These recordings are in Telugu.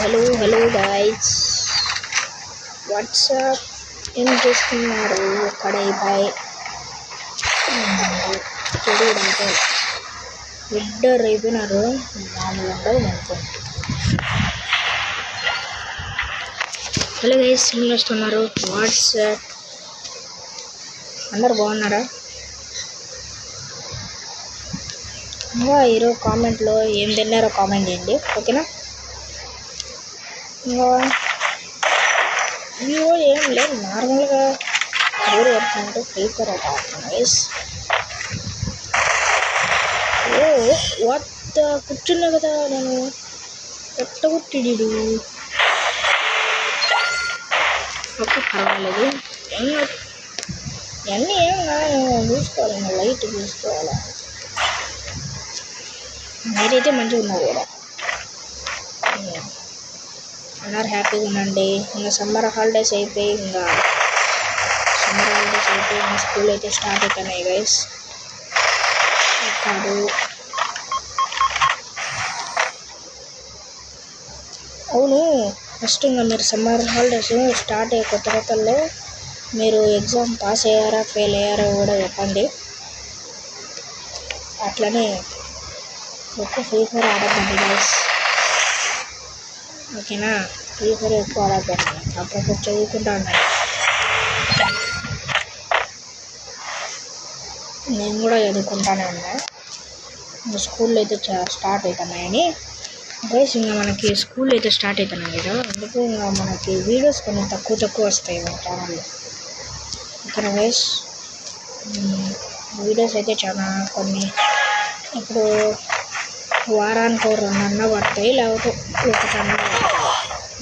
హలో హలో గాయస్ వాట్సాప్ ఏం చేస్తున్నారు? కడాయి బాయ్ చూడంటే ఇద్దరు అయిపోయినారు మామూలు ఉండదు మనకు హలో గైస్ ఏం చేస్తున్నారు? వాట్సాప్ అందరు బాగున్నారా? ఇంకా ఈరోజు కామెంట్లో ఏం తిన్నారో కామెంట్ చేయండి. ఓకేనా ఇంకా. ఇవో ఏం లేదు నార్మల్గా ఎవరు చెప్తానంటే ఫ్రీ ఫైర్ అట గైస్ ఓ వాట్ కూర్చున్నా కదా నేను. ఎట్టగొట్టిడు ఓకే పర్వాలేదు. ఏం కాదు. ఏం చూసుకోవాలి లైట్ చూసుకోవాలి. మీరైతే మంచిగా ఉన్నారు కూడా. అందరు హ్యాపీగా ఉండండి. ఇంకా సమ్మర్ హాలిడేస్ అయిపోయి ఇంకా సమ్మర్ హాలిడేస్ అయిపోయి ఇంకా స్కూల్ అయితే స్టార్ట్ అవుతున్నాయి గైస్ కాదు అవును ఫస్ట్ ఇంకా మీరు సమ్మర్ హాలిడేస్ స్టార్ట్ అయ్యే కొత్త కొత్తల్లో మీరు ఎగ్జామ్ పాస్ అయ్యారా ఫెయిల్ అయ్యారా కూడా చెప్పండి. అట్లనే ఎక్కువ ఫ్రీ ఫైర్ ఆడద్దండి గైస్ ఓకేనా? ఫ్రీ ఫైర్ ఎక్కువ ఆడద్దండి అప్పుడప్పుడు చదువుకుంటా ఉండండి నేను కూడా చదువుకుంటానే ఉన్నా. ఇంకా స్కూల్లో అయితే స్టార్ట్ అవుతున్నాయని గైస్ ఇంకా మనకి స్కూల్ అయితే స్టార్ట్ అవుతున్నాయి కదా. అందుకు ఇంకా మనకి వీడియోస్ కొన్ని తక్కువ తక్కువ వస్తాయి మన ఛానల్లో ఇక్కడ గైస్? వీడియోస్ అయితే చాలా కొన్ని. ఇప్పుడు వారానికి ఒక రెండు అన్న పడతాయి లేకపోతే ఒక అన్న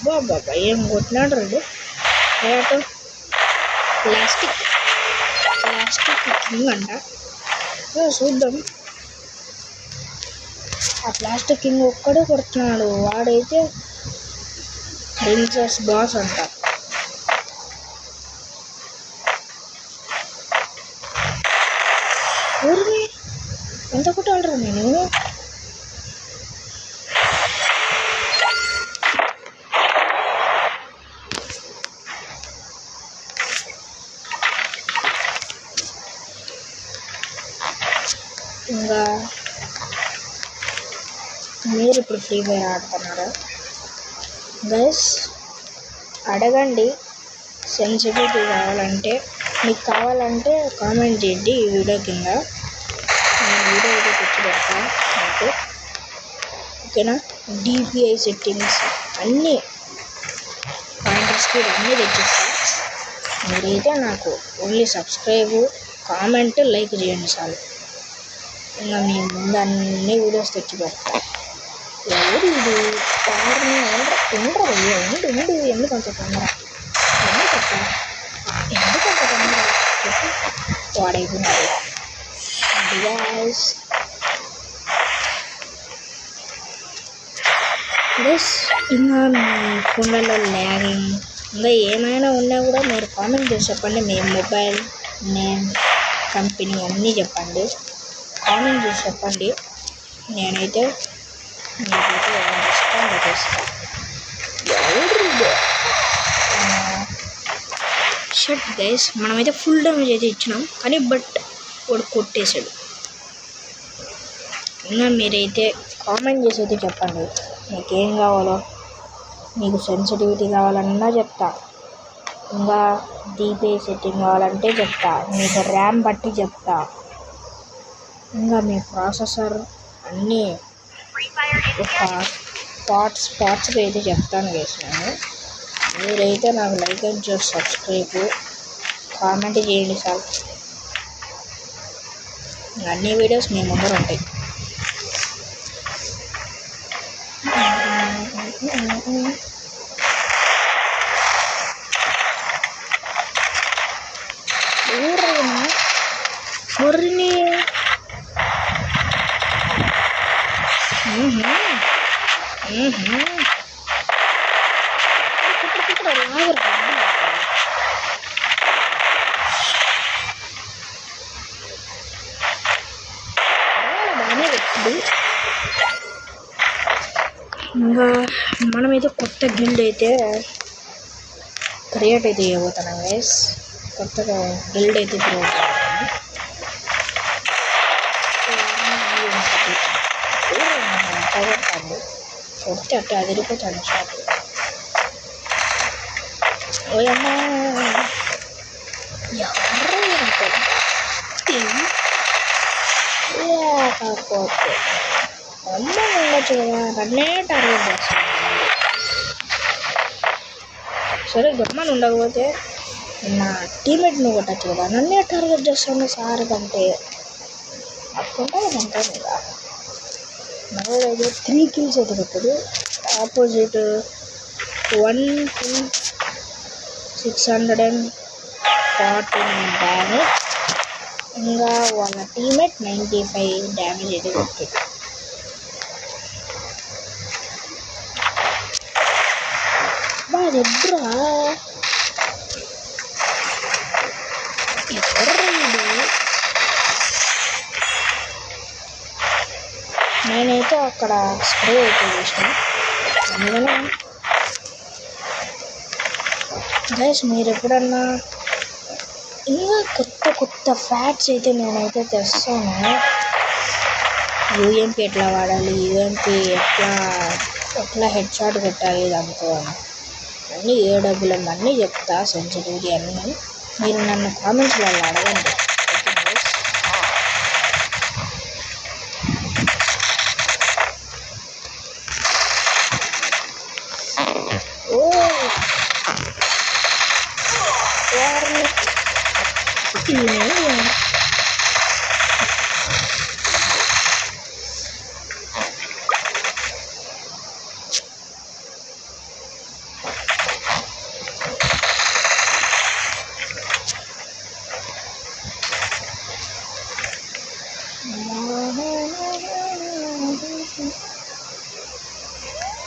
పడతాయి బాబా ఏం కొట్టినాడు రెండు. ఏటో? ప్లాస్టిక్. ప్లాస్టిక్ కింగ్ అంట చూద్దాం. ఆ ప్లాస్టిక్ కింగ్ ఒక్కడే కొడుతున్నాడు. వాడైతే ప్రిన్సెస్ బాస్ అంట. ఊరిని? ఎంత కొట్టాలరా నేను ఇంకా మీరు ఇప్పుడు ఫ్రీ ఫైర్ ఆడుతున్నారా. గైస్ అడగండి. సెన్సిటివిటీ కావాలంటే మీకు కావాలంటే కామెంట్ చేయండి ఈ వీడియో కింద. నేను వీడియో అయితే తెచ్చి పెడతాను మీకు. ఓకేనా? డిపిఐ సెట్టింగ్స్ అన్నీ పాయింటర్ స్పీడ్ అన్నీ తెచ్చిస్తా. మీరైతే నాకు ఓన్లీ సబ్స్క్రైబ్ కామెంట్ లైక్ చేయండి చాలు. ఇంకా మీ ముందు అన్ని వీడియోస్ తెచ్చి పెడతాను ఎవరు ఇది తొందరనే ఉండరు అయ్యో ఉండు ఉండు ఎందుకు కొంచెం తొందర? ఎందుకు అక్క ఎందుకు అంత తొందర? చెప్పి వాడైపోయినాడు గ్యాస్ ప్లస్ ఇంకా మీ ఫోన్లలో ల్యాగింగ్. ఇంకా ఏమైనా ఉన్నా కూడా మీరు కామెంట్ చేసి చెప్పండి. మీ మొబైల్ నేమ్ కంపెనీ అన్నీ చెప్పండి. కామెంట్ చేసి చెప్పండి. నేనైతే మీకైతే రెస్పాండ్ షట్ గైస్ మనమైతే ఫుల్ డ్యామేజ్ అయితే ఇచ్చినాం. కానీ బట్ వాడు కొట్టేశాడు. ఇంకా మీరైతే కామెంట్ చేసి అయితే చెప్పండి. మీకు ఏం కావాలో? మీకు సెన్సిటివిటీ కావాలన్నా చెప్తా. ఇంకా డీపీ సెట్టింగ్ కావాలంటే చెప్తా. మీకు ర్యామ్ బట్టి చెప్తా. ఇంకా మీ ప్రాసెసర్ అన్నీ ఒక పార్ట్స్ అయితే చెప్తాను గైస్ నేను మీరైతే నాకు లైక్ అండ్ చేసి సబ్స్క్రైబ్ కామెంట్ చేయండి సార్ అన్ని వీడియోస్ మీ ముందర ఉంటాయి. ఊరేనా ఇంకా మనమైతే కొత్త గిల్డ్ అయితే క్రియేట్ అయితే చేయబోతున్నాం గైస్ కొత్తగా గిల్డ్ అయితే ఇప్పుడు అట్ట అదిరిపోతాను షాప్ ఓయమ్మా ఎవరు లేకపోతే అమ్మ ఉండొచ్చు కదా నన్నే టార్గెట్ చేస్తాను సరే గమ్మని ఉండకపోతే నా టీమేట్ నువ్వు కొట్టచ్చు కదా నన్నే టార్గెట్ చేస్తాను సార్ కంటే అప్పుంటే అంతా కదా మనోడైతే త్రీ కిల్స్ అయితే కొట్టాడు opposite one six hundred and forty nine damage ఇంకా వాళ్ళ టీమేట్ నైంటీ ఫైవ్ డ్యామేజ్ అయితే కొట్టాడు బాగా ఎప్పుడా ఎవర్రా వీడు? నేనైతే అక్కడ స్ప్రే అయితే చేసిన. అందుకనే గైస్ మీరు ఎప్పుడన్నా ఇంకా కొత్త కొత్త ఫ్యాట్స్ అయితే నేనైతే తెస్తాను. యూఎంపీ ఎట్లా వాడాలి? యూఎంపీ ఎట్లా ఎట్లా హెడ్ షాట్ పెట్టాలి దాంతో? అన్నీ ఏ డబ్బులు అన్నీ చెప్తా సెన్సిటివిటీ అన్నీ మీరు నన్ను కామెంట్స్లలో అడగండి ఓకే guys? ఓ వారిని తినే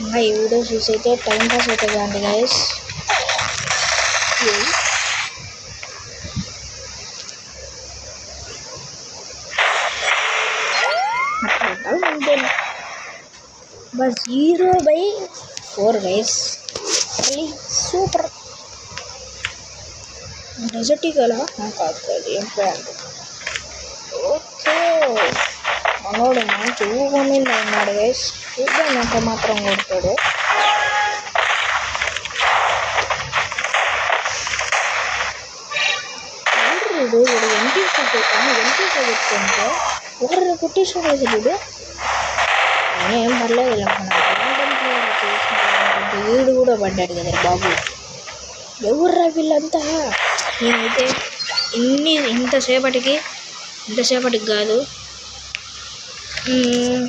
ఇంకా ఈ వీడియో చూసి అయితే టైం పాస్ అవుతుంది అండి guys bus zero by four guys super desert కదా కాదు కాదు ఏం ప్యాంట్ ఓకే మనోడు మంచి ఊహ మీద ఉన్నాడు గైస్ చూద్దాం మాత్రం కొడతాడు. వీడు? వీడు ఎంపీసీ పెట్టాను ఎంపీసీ పెట్టుకుంటే ఒకరు వీడు ఏం పర్లేదు వీడు కూడా పడ్డాడు కదా బాబు. ఎవర్రా వీళ్ళంతా? నేనైతే ఇన్ని ఇంతసేపటికి ఇంతసేపటికి కాదు మ్మ్.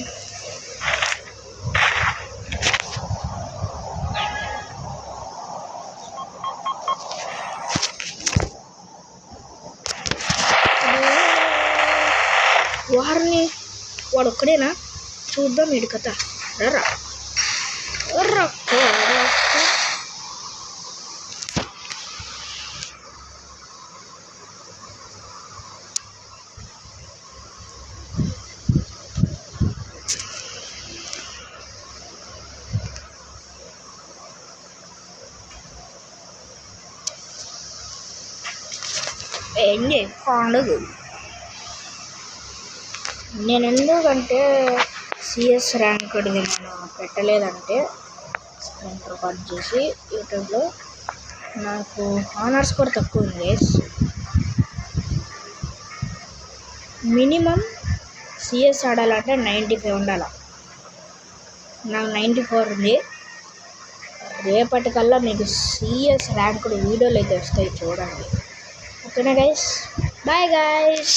వారిని వాడు ఒక్కడేనా చూద్దాం వీడి కథ రా రా ఏంటి పండుగ నేను ఎందుకంటే సిఎస్ ర్యాంక్డ్ది నేను పెట్టలేదంటే స్క్రీన్ రికార్డ్ చేసి యూట్యూబ్లో నాకు ఆనర్స్ కూడా తక్కువ ఉంది మినిమం సిఎస్ ఆడాలంటే నైంటీ ఫైవ్ ఉండాలి. నాకు నైంటీ ఫోర్ ఉంది. రేపటికల్లా మీకు సిఎస్ ర్యాంకుడు వీడియోలు అయితే వస్తాయి చూడండి. ఓకేనా గైస్ బాయ్ గైస్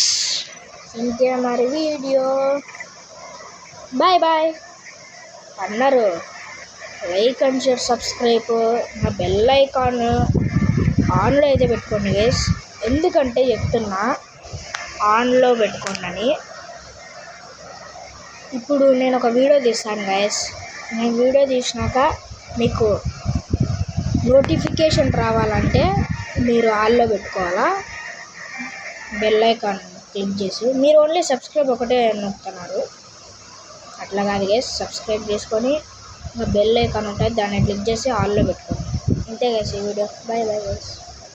ఇంకే మరి వీడియో బాయ్ బాయ్ అన్నారు లైక్ అండ్ షేర్ సబ్స్క్రైబ్ నా బెల్ ఐకాన్ ఆన్లో అయితే పెట్టుకోండి గైస్ ఎందుకంటే చెప్తున్నా ఆన్లో పెట్టుకోండి ఇప్పుడు నేను ఒక వీడియో తీస్తాను గైస్ నేను వీడియో తీసినాక మీకు నోటిఫికేషన్ రావాలంటే మీరు ఆన్లో పెట్టుకోవాలా? బెల్ ఐకాన్ క్లిక్ చేసి మీరు ఓన్లీ సబ్స్క్రైబ్ ఒకటే నొక్కుతున్నారు. అట్లా కాదు గేస్ సబ్స్క్రైబ్ చేసుకొని ఇంకా బెల్ ఐకాన్ ఉంటుంది దాన్ని క్లిక్ చేసి ఆల్లో పెట్టుకోండి. ఇంతే గేస్ ఈ వీడియో బాయ్ బాయ్ గేస్